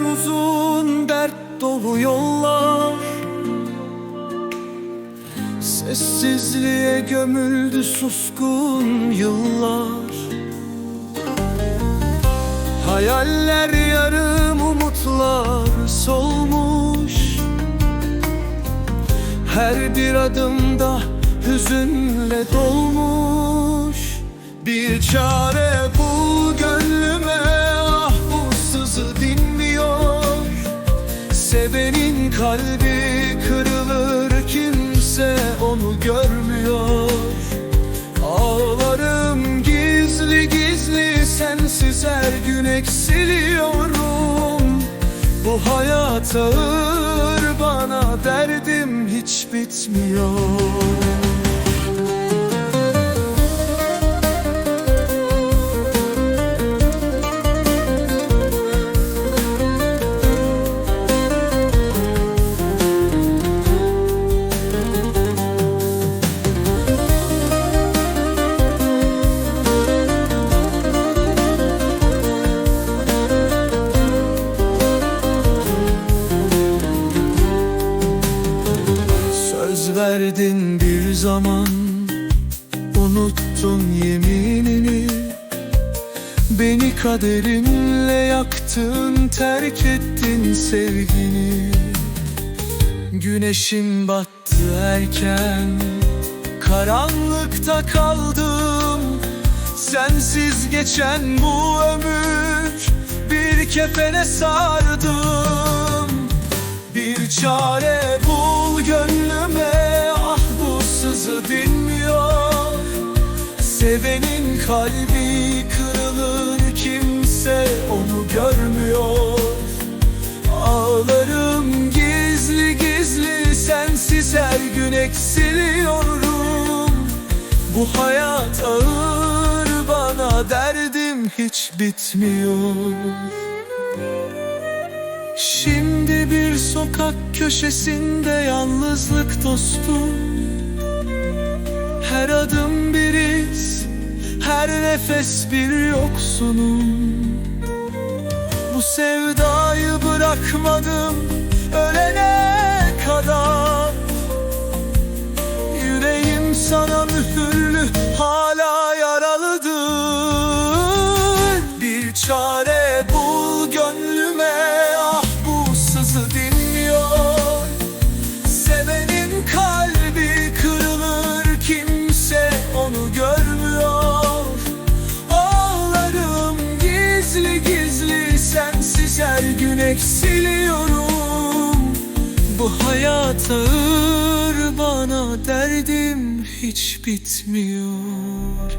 uzun dert dolu yollar. Sessizliğe gömüldü suskun yıllar. Hayaller yarım umutlar solmuş. Her bir adımda hüzünle dolmuş. Bir çare bul kalbi kırılır kimse onu görmüyor. Ağlarım gizli gizli sensiz her gün eksiliyorum. Bu hayat ağır bana derdim hiç bitmiyor verdin bir zaman Unuttun yeminini. Beni kaderinle yaktın Terk ettin sevgini. Güneşim battı erken Karanlıkta kaldım. Sensiz geçen bu ömür Bir kefene sardım. Bir çare bul gönlüme Sevenin kalbi kırılır Kimse onu görmüyor. Ağlarım gizli gizli Sensiz her gün eksiliyorum. Bu hayat ağır bana Derdim hiç bitmiyor. Şimdi bir sokak köşesinde yalnızlık dostum. Her adım bir iz, her nefes bir yoksunum. Bu sevdayı bırakmadım ölene Bu hayat ağır bana derdim hiç bitmiyor